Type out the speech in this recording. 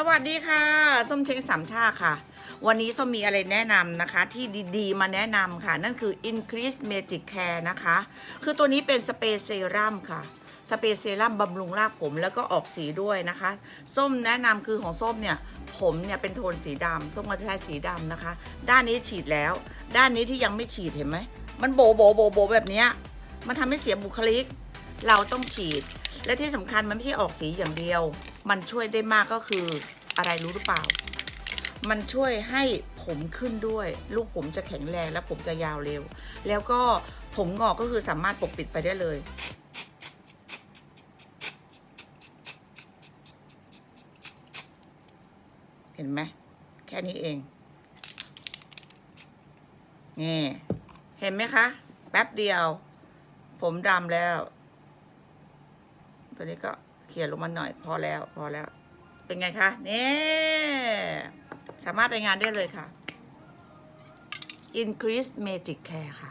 สวัสดีค่ะ ส้มเช้งสามชาค่ะ วันนี้ส้มมีอะไรแนะนำนะคะ ที่ดีๆ มาแนะนำค่ะ นั่นคือ Increase Magic Care นะคะ คือตัวนี้เป็นสเปรย์เซรั่มค่ะ สเปรย์เซรั่มบำรุงรากผมแล้วก็ออกสีด้วยนะคะ ส้มแนะนำคือของส้มเนี่ย ผมเนี่ยเป็นโทนสีดำส้มก็จะใช้สีดำนะคะ ด้านนี้ฉีดแล้ว ด้านนี้ที่ยังไม่ฉีดเห็นไหม มันโบโบโบโบแบบนี้ มันทำให้เสียบุคลิก เราต้องฉีด และที่สำคัญมันไม่ใช่ออกสีอย่างเดียว มันช่วยได้มากก็คืออะไรรู้หรือเปล่า มันช่วยให้ผมขึ้นด้วย ลูกผมจะแข็งแรงและผมจะยาวเร็ว แล้วก็ผมงอกก็คือสามารถปกปิดไปได้เลยเห็นไหมแค่นี้เอง นี่ เห็นไหมคะ แป๊บเดียว ผมดำแล้ว ตัวนี้ก็เขียนลงมาหน่อยพอแล้วพอแล้ว เป็นไงคะนี่สามารถรายงานได้เลยค่ะ increase magic care ค่ะ